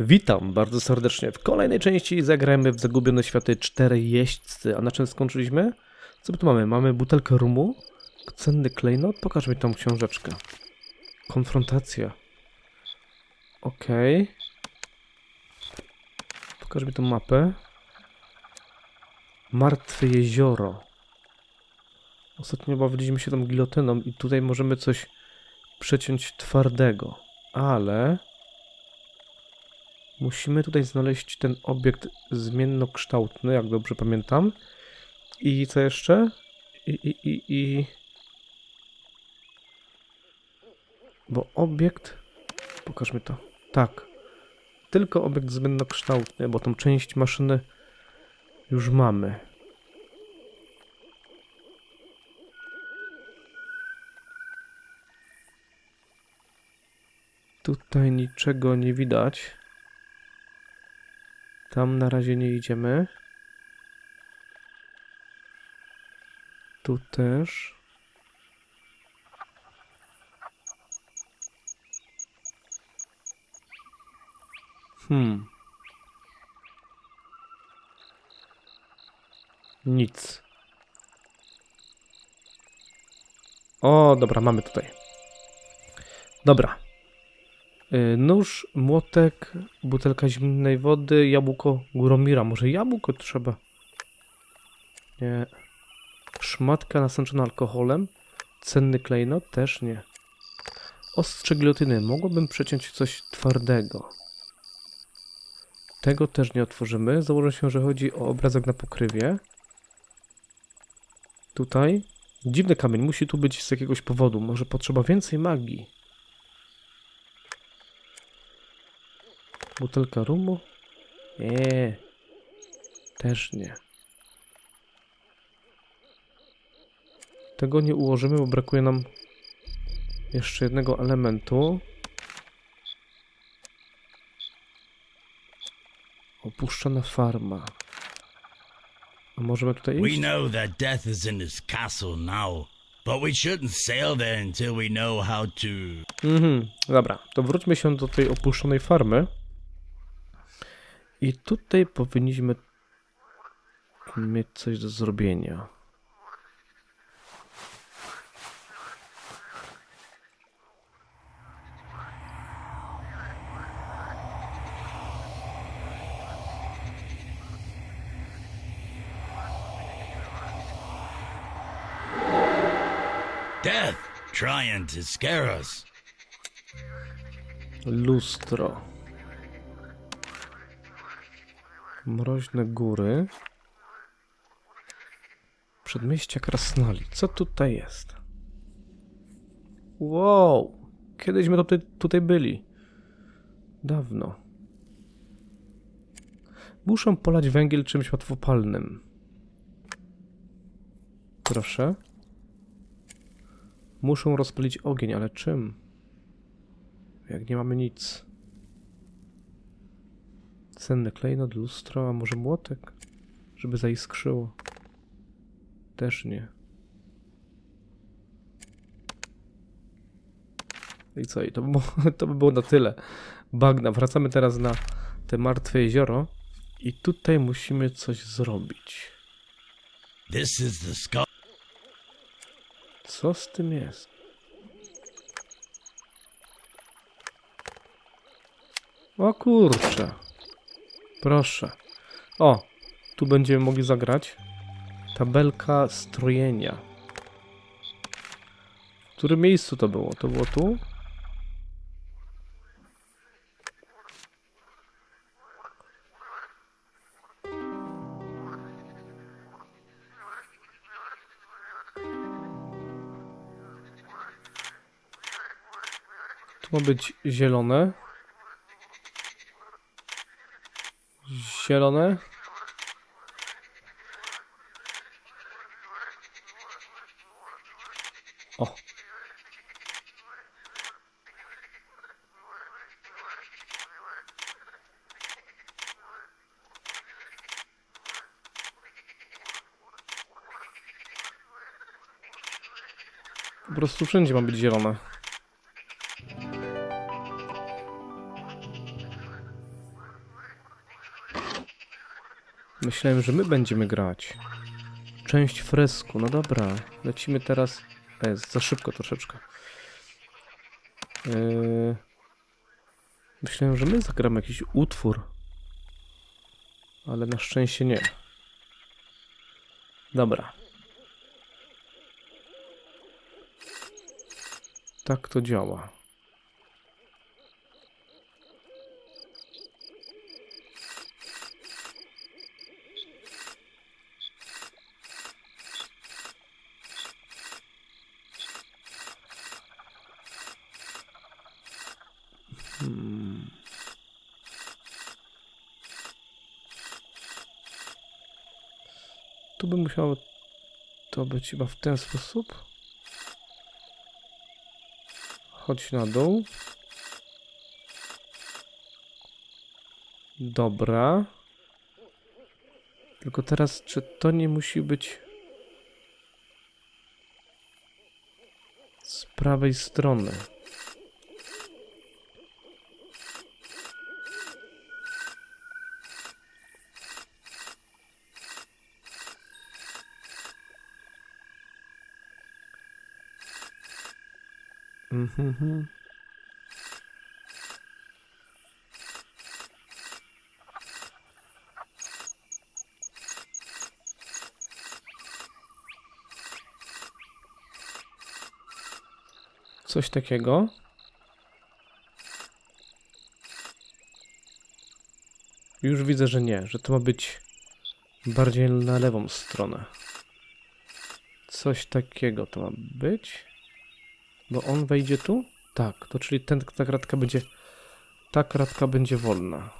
Witam bardzo serdecznie. W kolejnej części zagrajmy w Zagubione Światy 4 jeźdźcy. A na czym skończyliśmy? Co my tu mamy? Mamy butelkę rumu, cenny klejnot. Pokaż mi tą książeczkę. Konfrontacja. Okej. Pokaż mi tą mapę. Martwe jezioro. Ostatnio bawiliśmy się tą gilotyną i tutaj możemy coś przeciąć twardego. Ale... Musimy tutaj znaleźć ten obiekt zmiennokształtny, jak dobrze pamiętam. I co jeszcze? I, i, i, i... Bo obiekt... Pokażmy to. Tak. Tylko obiekt zmiennokształtny, bo tą część maszyny już mamy. Tutaj niczego nie widać. Tam na razie nie idziemy. Tu też. Hmm. Nic. O, dobra, mamy tutaj. Dobra. Y, Nóż, młotek, butelka zimnej wody, jabłko Guromira. Może jabłko trzeba? Nie. Szmatka nasączona alkoholem. Cenny klejnot? Też nie. Ostrze gilotyny. Mogłabym przeciąć coś twardego. Tego też nie otworzymy. Założę się, że chodzi o obrazek na pokrywie. Tutaj. Dziwny kamień. Musi tu być z jakiegoś powodu. Może potrzeba więcej magii. Butelka rumu? Nie. Też nie. Tego nie ułożymy, bo brakuje nam jeszcze jednego elementu. Opuszczona farma. A możemy tutaj We iść? know that death is in his castle now, but we shouldn't sail there until we know how to. Mhm, dobra, to wróćmy się do tej opuszczonej farmy. I tutaj powinniśmy mieć coś do zrobienia. Death trying to scare us. Lustro. Mroźne góry. Przedmieścia Krasnali. Co tutaj jest? Wow! Kiedyśmy tutaj, tutaj byli. Dawno. Muszę polać węgiel czymś łatwopalnym. Proszę. Muszę rozpalić ogień, ale czym? Jak nie mamy nic. Cenny klejnot, lustro, a może młotek? Żeby zaiskrzyło. Też nie. I co? I to by, było, to by było na tyle. Bagna. Wracamy teraz na te martwe jezioro. I tutaj musimy coś zrobić. Co z tym jest? O kurczę. Proszę. O, tu będziemy mogli zagrać. Tabelka strojenia. W którym miejscu to było? To było tu? Tu ma być zielone. Zielone. O. Po prostu wszędzie ma być zielone. Myślałem, że my będziemy grać. Część fresku, no dobra. Lecimy teraz. Jest za szybko troszeczkę. Yy... Myślałem, że my zagramy jakiś utwór. Ale na szczęście nie. Dobra. Tak to działa. By musiało to być chyba w ten sposób. Chodź na dół. Dobra. Tylko teraz, czy to nie musi być z prawej strony? Coś takiego. Już widzę, że nie, że to ma być bardziej na lewą stronę. Coś takiego to ma być. Bo on wejdzie tu? Tak, to czyli ten, ta kratka będzie. Ta kratka będzie wolna.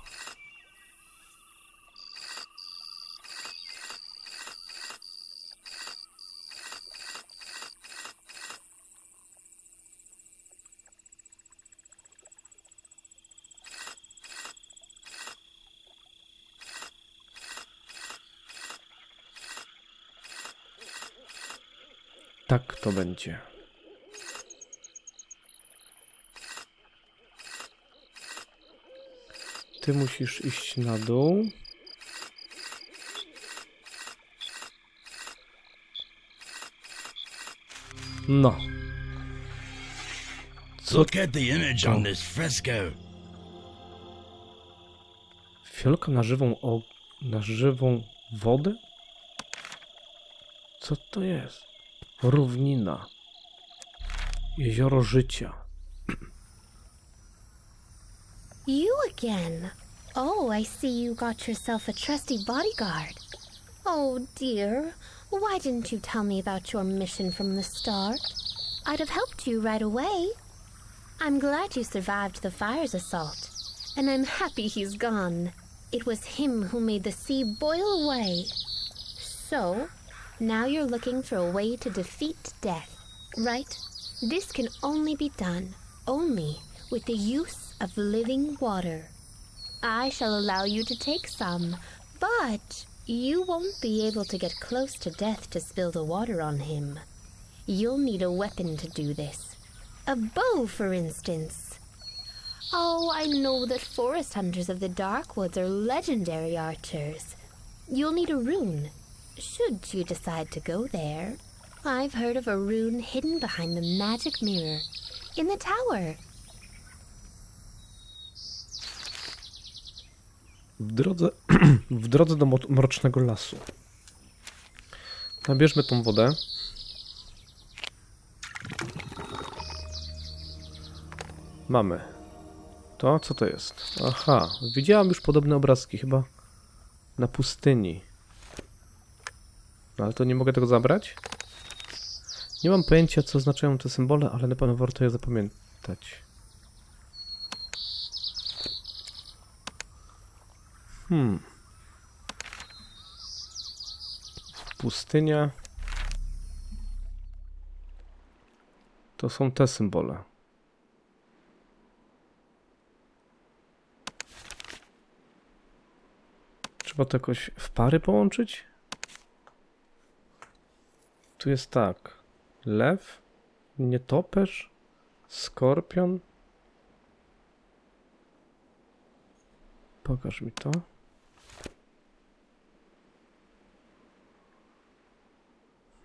Tak to będzie. Ty musisz iść na dół. No. Co? Look at the image on this fresco. Fiolka na żywą o... na żywą wodę? Co to jest? Równina. Jezioro życia. You again? Oh, I see you got yourself a trusty bodyguard. Oh dear, why didn't you tell me about your mission from the start? I'd have helped you right away. I'm glad you survived the fire's assault, and I'm happy he's gone. It was him who made the sea boil away. So, now you're looking for a way to defeat death, right? This can only be done, only with the use of living water. I shall allow you to take some, but you won't be able to get close to death to spill the water on him. You'll need a weapon to do this. A bow, for instance. Oh, I know that forest hunters of the dark woods are legendary archers. You'll need a rune, should you decide to go there. I've heard of a rune hidden behind the magic mirror in the tower. W drodze, w drodze do mrocznego lasu. Nabierzmy tą wodę. Mamy. To co to jest? Aha, widziałam już podobne obrazki, chyba na pustyni. No ale to nie mogę tego zabrać? Nie mam pojęcia, co oznaczają te symbole, ale na pewno warto je zapamiętać. Hmm. Pustynia. To są te symbole. Trzeba to jakoś w pary połączyć? Tu jest tak. Lew, nietoperz, skorpion. Pokaż mi to.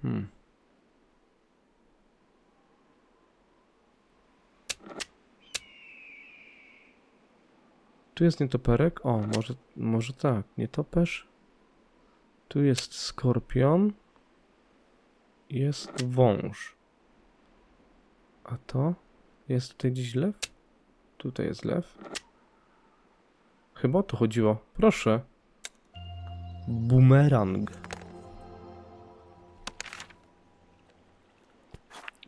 Hmm. Tu jest nietoperek. O, może, może tak, nietoperz. Tu jest skorpion. Jest wąż. A to? Jest tutaj gdzieś lew? Tutaj jest lew. Chyba o to chodziło. Proszę. Bumerang.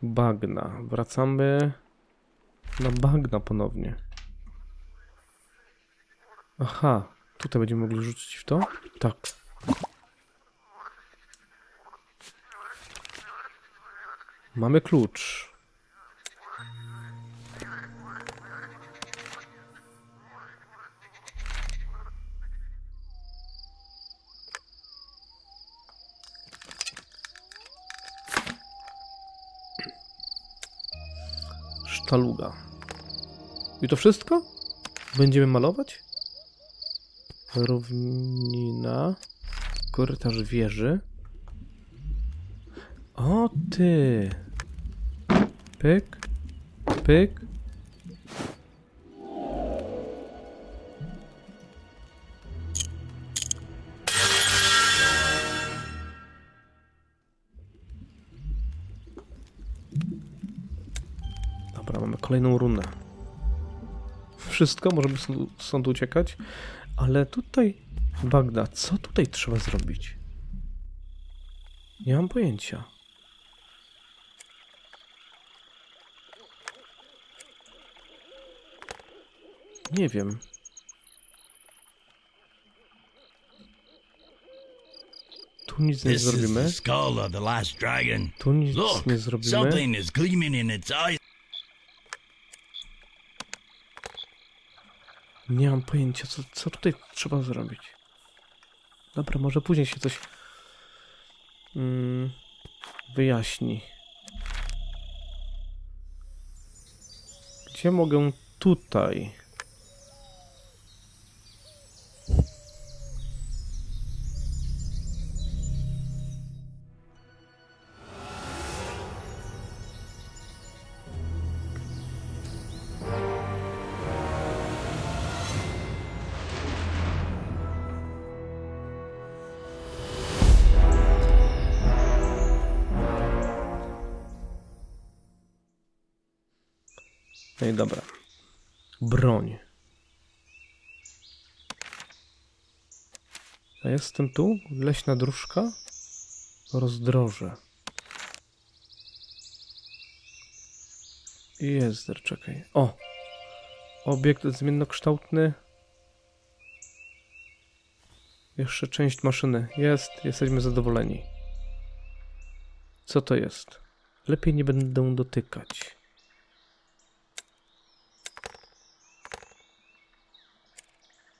Bagna. Wracamy na bagna ponownie. Aha, tutaj będziemy mogli rzucić w to? Tak. Mamy klucz. Sztaluga. I to wszystko? Będziemy malować? Równina. Korytarz wieży. O ty. Pyk. Pyk. Wszystko, możemy stąd- uciekać. Ale tutaj, Bagda, co tutaj trzeba zrobić? Nie mam pojęcia. Nie wiem. Tu nic nie zrobimy. Tu nic nie zrobimy. Nie mam pojęcia, co, co tutaj trzeba zrobić. Dobra, może później się coś mm, wyjaśni. Gdzie mogę tutaj? Dobra. Broń. A jestem tu? Leśna dróżka? Rozdroże. Jest, czekaj. O! Obiekt zmiennokształtny. Jeszcze część maszyny. Jest, jesteśmy zadowoleni. Co to jest? Lepiej nie będę dotykać.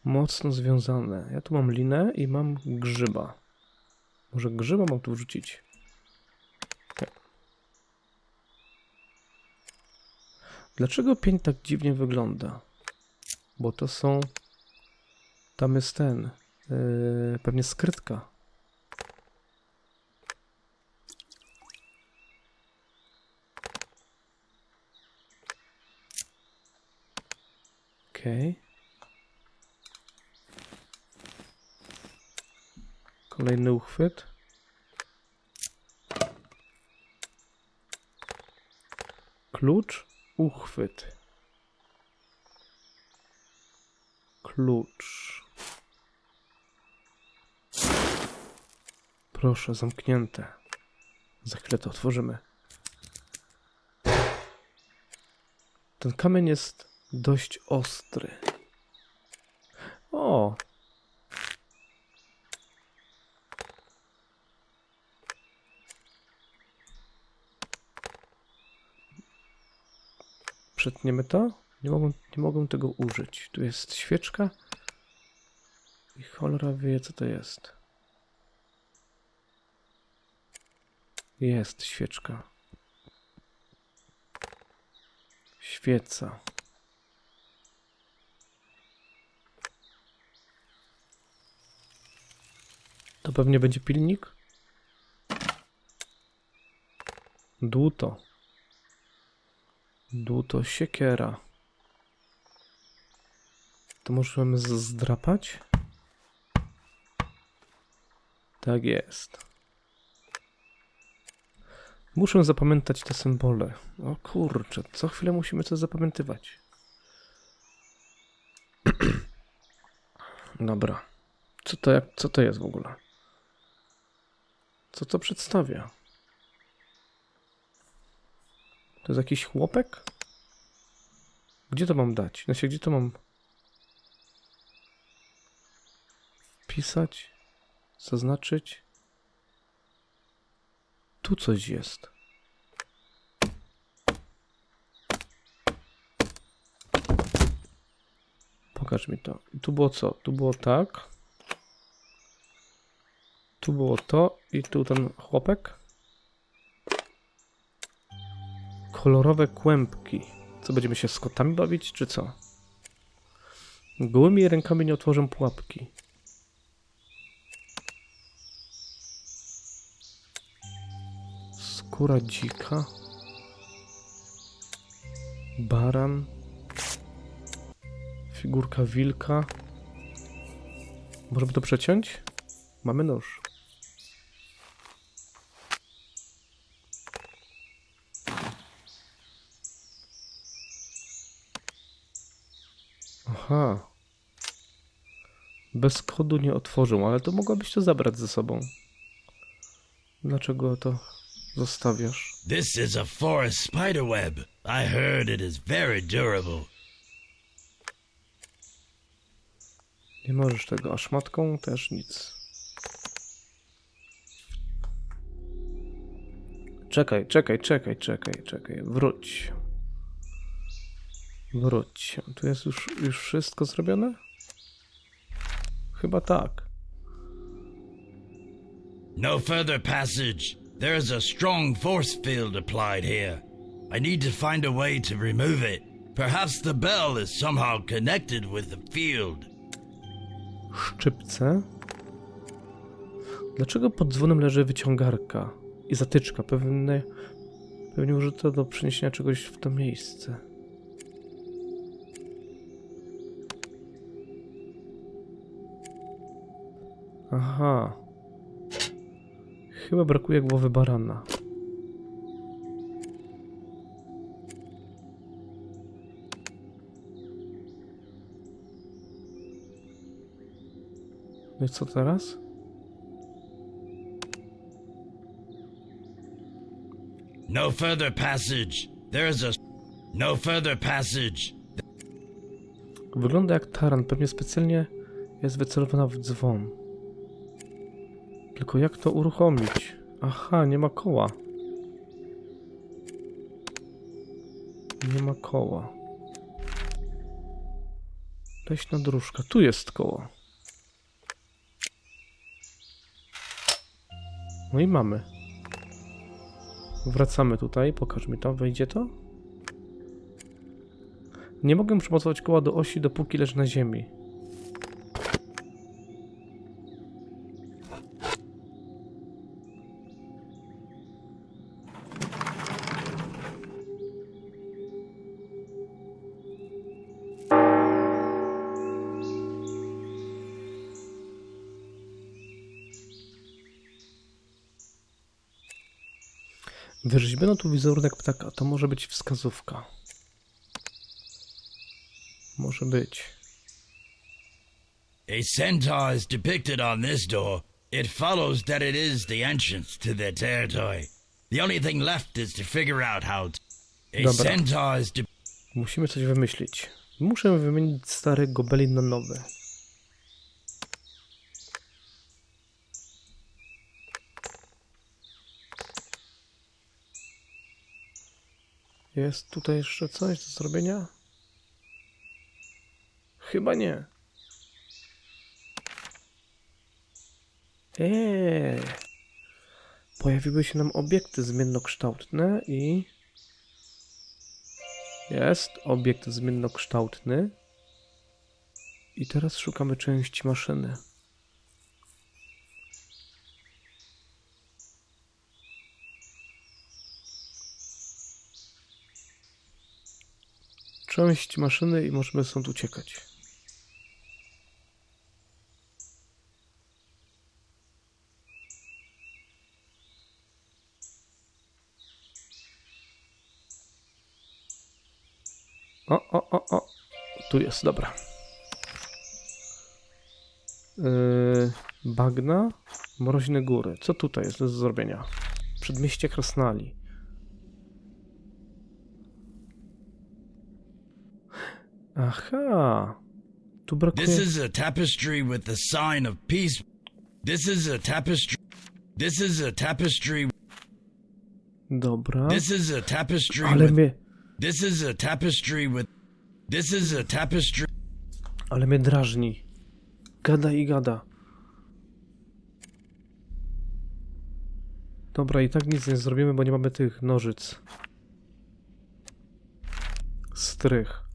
Mocno związane. Ja tu mam linę i mam grzyba. Może grzyba mam tu wrzucić? Nie. Dlaczego pień tak dziwnie wygląda? Bo to są... Tam jest ten... Yy, pewnie skrytka. Okej. Okay. Kolejny uchwyt. Klucz, uchwyt. Klucz. Proszę, zamknięte. Za chwilę to otworzymy. Ten kamień jest dość ostry. O, Przetniemy to? Nie mogę, nie mogę tego użyć. Tu jest świeczka. I cholera wie, co to jest. Jest świeczka. Świeca. To pewnie będzie pilnik? Dłuto. Dłuto, siekiera. To możemy zdrapać? Tak jest. Muszę zapamiętać te symbole. O kurczę, co chwilę musimy coś zapamiętywać. Dobra. Co to, jak, co to jest w ogóle? Co to przedstawia? To jest jakiś chłopek? Gdzie to mam dać? Znaczy, gdzie to mam wpisać? Zaznaczyć? Tu coś jest. Pokaż mi to. Tu było co? Tu było tak. Tu było to i tu ten chłopek. Kolorowe kłębki. Co, będziemy się z kotami bawić, czy co? Gołymi rękami nie otworzę pułapki. Skóra dzika. Baran. Figurka wilka. Możemy to przeciąć? Mamy nóż. Aha. Bez kodu nie otworzę, ale to mogłabyś to zabrać ze sobą. Dlaczego to zostawiasz? This is a forest spiderweb. I heard it is very durable. Nie możesz tego, a szmatką też nic. Czekaj, czekaj, czekaj, czekaj, czekaj. Wróć. Wróć. Tu jest już, już wszystko zrobione? Chyba tak. No further passage. There is a strong force field applied here. I need to find a way to remove it. Perhaps the bell is somehow connected with the field. Szczypce. Dlaczego pod dzwonem leży wyciągarka i zatyczka? Pewnie, pewnie użyto do przeniesienia czegoś w to miejsce. Aha. Chyba brakuje głowy barana. No i co teraz? No further passage. There is a. No further passage. Wygląda jak taran, pewnie specjalnie jest wycelowana w dzwon. Tylko jak to uruchomić? Aha, nie ma koła. Nie ma koła. Leśna dróżka. Tu jest koło. No i mamy. Wracamy tutaj. Pokaż mi to. Wejdzie to? Nie mogę przymocować koła do osi, dopóki leży na ziemi. Wyrzeźbiono tu wizerunek ptaka. To może być wskazówka. Może być. A centaur is depicted on this door. It follows that it is the entrance to their territory. The only thing left is to figure out how to. A Dobra. centaur is Musimy coś wymyślić. Muszę wymienić stary gobelin na nowy. Jest tutaj jeszcze coś do zrobienia? Chyba nie. Eee. Pojawiły się nam obiekty zmiennokształtne i... Jest obiekt zmiennokształtny. I teraz szukamy części maszyny. Część maszyny i możemy stąd uciekać. O, o, o, o. Tu jest, dobra. Yy, bagna, mroźne góry. Co tutaj jest do zrobienia? Przedmieście Krasnali. Aha. Tu brakuje... This is a tapestry with the sign of peace. This is a tapestry. This is a tapestry. Dobra. This is a tapestry Ale with. mnie... This is a tapestry with. This is a tapestry. Ale mnie drażni. Gada i gada. Dobra, i tak nic nie zrobimy, bo nie mamy tych nożyc. Strych.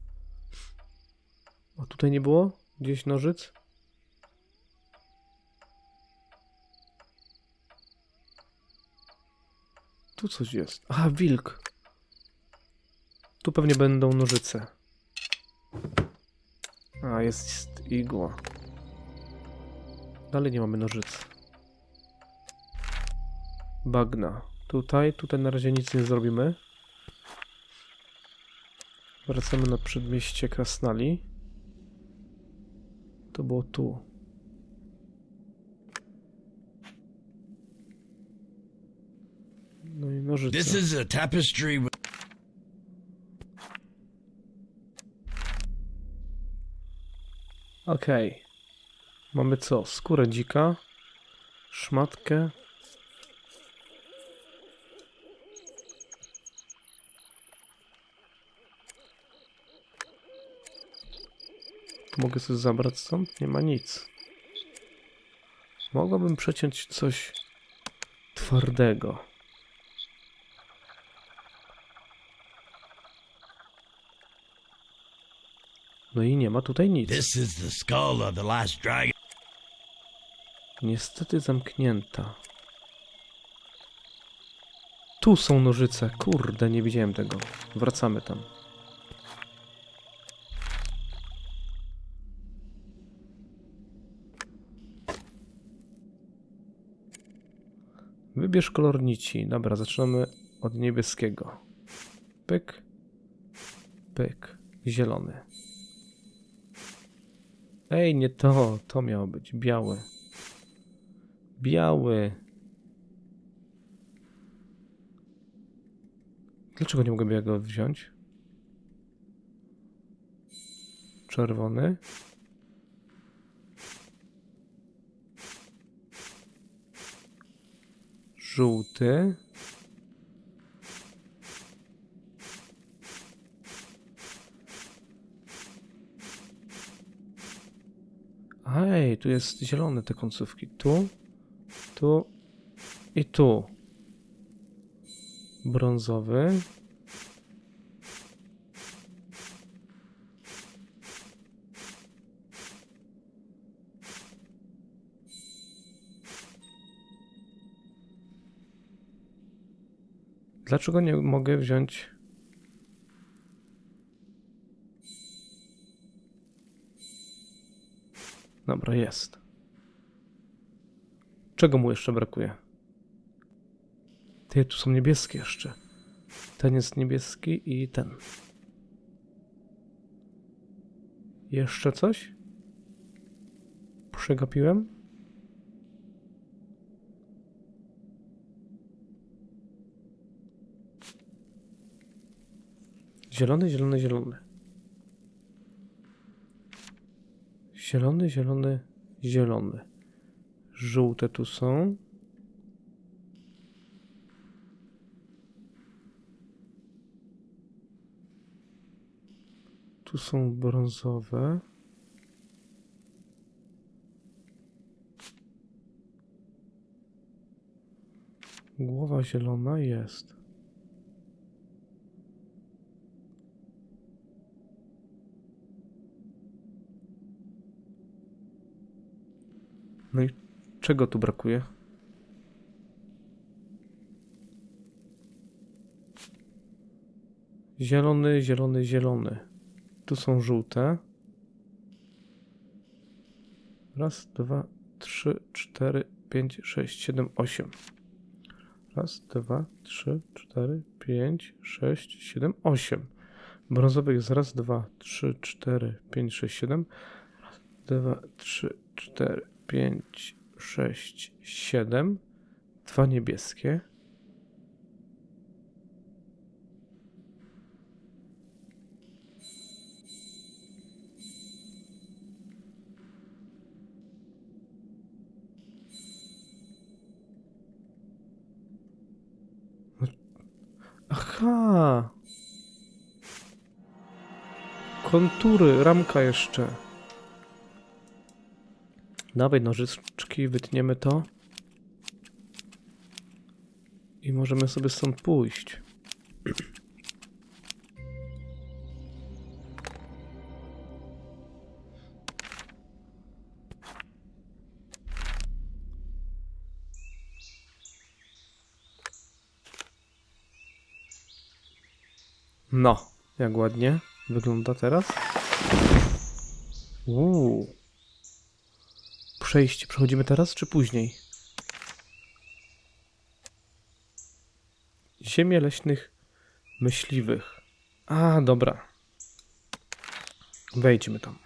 A tutaj nie było? Gdzieś nożyc? Tu coś jest. Aha, wilk. Tu pewnie będą nożyce. A, jest igła. Dalej nie mamy nożycy. Bagna. Tutaj, tutaj na razie nic nie zrobimy. Wracamy na przedmieście Krasnali. To było tu. No i nożyce. This is a tapestry with. Okej. Mamy co? Skórę dzika, szmatkę. Mogę sobie zabrać stąd? Nie ma nic. Mogłabym przeciąć coś twardego. No i nie ma tutaj nic. Niestety zamknięta. Tu są nożyce. Kurde, nie widziałem tego. Wracamy tam. Wybierz kolor nici. Dobra, zaczynamy od niebieskiego. Pyk. Pyk. Zielony. Ej, nie to. To miało być biały. Biały. Dlaczego nie mogę białego wziąć? Czerwony. Żółty. Ej, tu jest zielone te końcówki. Tu, tu i tu. Brązowy. Dlaczego nie mogę wziąć Dobra, jest. Czego mu jeszcze brakuje? Ty, tu są niebieskie jeszcze. Ten jest niebieski i ten. Jeszcze coś? Przegapiłem? Zielony, zielony, zielony. Zielony, zielony, zielony. Żółte tu są. Tu są brązowe. Głowa zielona jest. No i czego tu brakuje? Zielony, zielony, zielony. Tu są żółte. Raz, dwa, trzy, cztery, pięć, sześć, siedem, osiem. Raz, dwa, trzy, cztery, pięć, sześć, siedem, osiem. Brązowych jest raz, dwa, trzy, cztery, pięć, sześć, siedem. Raz, dwa, trzy, cztery, pięć, sześć, siedem. Dwa niebieskie. Aha. Kontury, ramka jeszcze. Dawaj nożyczki, wytniemy to. I możemy sobie stąd pójść. No, jak ładnie wygląda teraz. Uuu. Przejście. Przechodzimy teraz czy później? Ziemie leśnych myśliwych. A, dobra. Wejdźmy tam.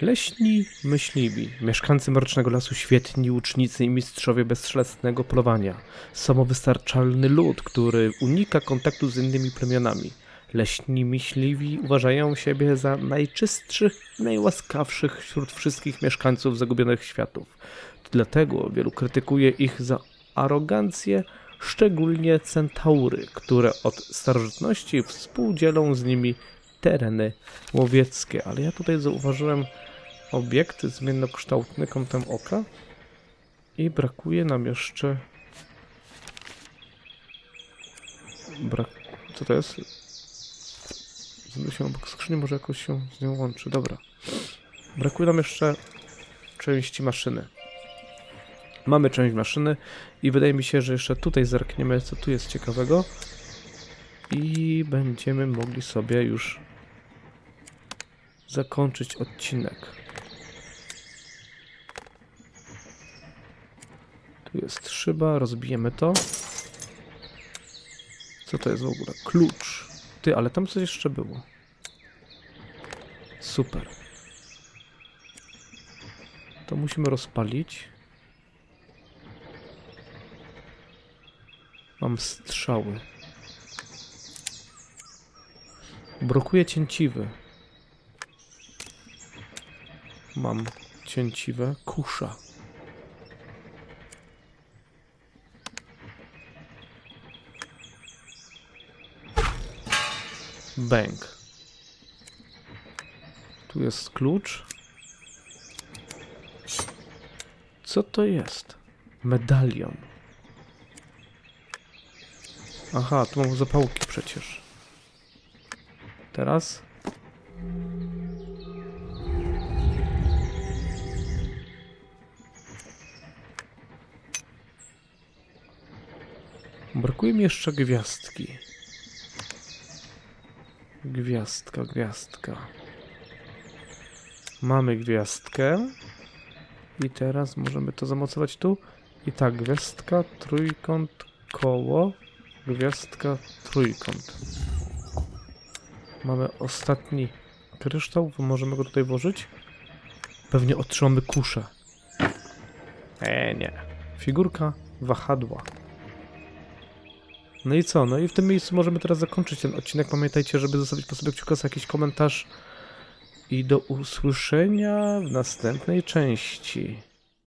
Leśni myśliwi, mieszkańcy Mrocznego Lasu, świetni łucznicy i mistrzowie bezszelestnego polowania. Samowystarczalny lud, który unika kontaktu z innymi plemionami. Leśni myśliwi uważają siebie za najczystszych, najłaskawszych wśród wszystkich mieszkańców zagubionych światów. Dlatego wielu krytykuje ich za arogancję, szczególnie centaury, które od starożytności współdzielą z nimi tereny łowieckie. Ale ja tutaj zauważyłem obiekt zmiennokształtny kątem oka i brakuje nam jeszcze brak... co to jest? Się obok skrzyni, może jakoś się z nią łączy. Dobra. Brakuje nam jeszcze części maszyny. Mamy część maszyny i wydaje mi się, że jeszcze tutaj zerkniemy, co tu jest ciekawego. I będziemy mogli sobie już zakończyć odcinek. Tu jest szyba, rozbijemy to. Co to jest w ogóle? Klucz. Ty, ale tam coś jeszcze było. Super. To musimy rozpalić. Mam strzały. Brakuje cięciwy. Mam cięciwe. Kusza. Bęk. Tu jest klucz. Co to jest? Medalion. Aha, tu mam zapałki przecież. Teraz? Brakuje mi jeszcze gwiazdki. Gwiazdka, gwiazdka. Mamy gwiazdkę. I teraz możemy to zamocować tu. I tak, gwiazdka, trójkąt, koło, gwiazdka, trójkąt. Mamy ostatni kryształ, możemy go tutaj włożyć. Pewnie otrzymamy kuszę. Eee, nie. Figurka wahadła. No i co? No i w tym miejscu możemy teraz zakończyć ten odcinek. Pamiętajcie, żeby zostawić po sobie kciuka jakiś komentarz. I do usłyszenia w następnej części.